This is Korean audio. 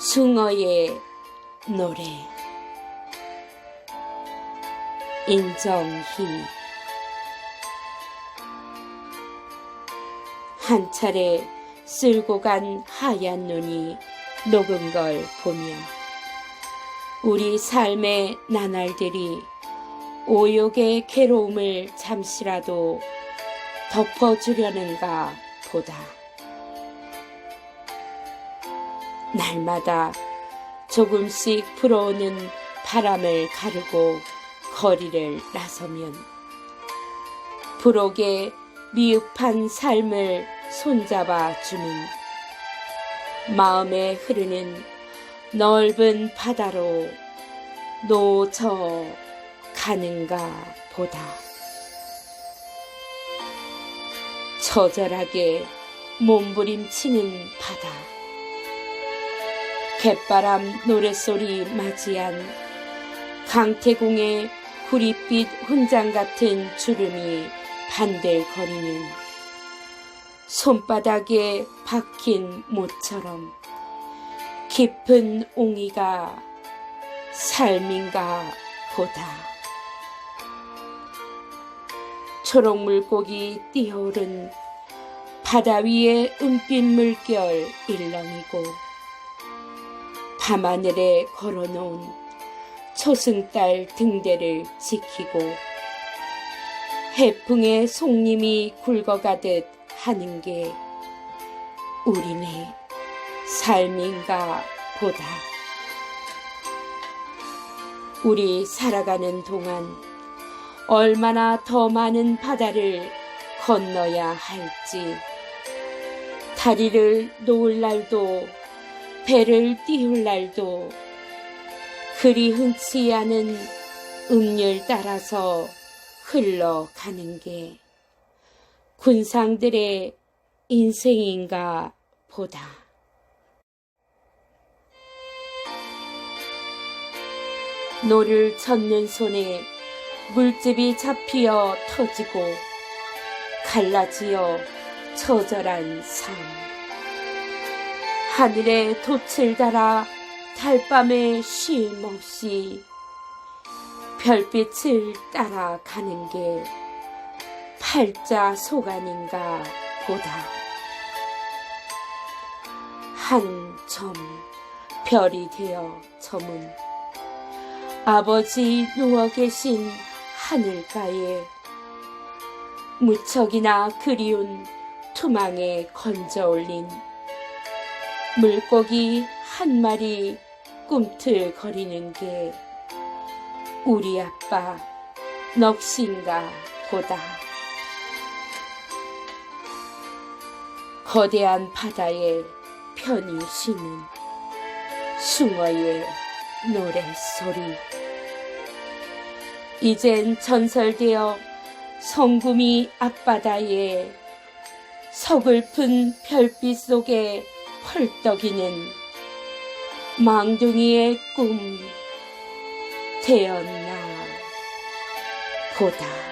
숭어의 노래 인정희 한 차례 쓸고 간 하얀 눈이 녹은 걸 보면 우리 삶의 나날들이 오욕의 괴로움을 잠시라도 덮어주려는가 보다. 날마다 조금씩 불어오는 바람을 가르고 거리를 나서면 부록의 미흡한 삶을 손잡아 주는 마음에 흐르는 넓은 바다로 놓쳐 가는가 보다. 처절하게 몸부림치는 바다. 갯바람 노랫소리 맞이한 강태공의 구릿빛 훈장 같은 주름이 반들거리는 손바닥에 박힌 못처럼 깊은 옹이가 삶인가 보다. 초록 물고기 뛰어오른 바다 위의 은빛 물결 일렁이고 밤하늘에 걸어놓은 초승달 등대를 지키고 해풍의 송림이 굵어가듯 하는 게 우리네 삶인가 보다. 우리 살아가는 동안 얼마나 더 많은 바다를 건너야 할지 다리를 놓을 날도 배를 띄울 날도 그리 흔치 않은 음률 따라서 흘러가는 게 군상들의 인생인가 보다. 노를 젓는 손에 물집이 잡히어 터지고 갈라지어 처절한 삶. 하늘에 돛을 달아 달밤에 쉼 없이 별빛을 따라가는 게 팔자 속아닌가 보다. 한 점 별이 되어 저문 아버지 누워 계신 하늘가에 무척이나 그리운 투망에 건져 올린 물고기 한 마리 꿈틀거리는 게 우리 아빠 넋인가 보다. 거대한 바다에 편히 쉬는 숭어의 노랫소리. 이젠 전설되어 성구미 앞바다에 서글픈 별빛 속에 펄떡이는 망둥이의 꿈 되었나 보다.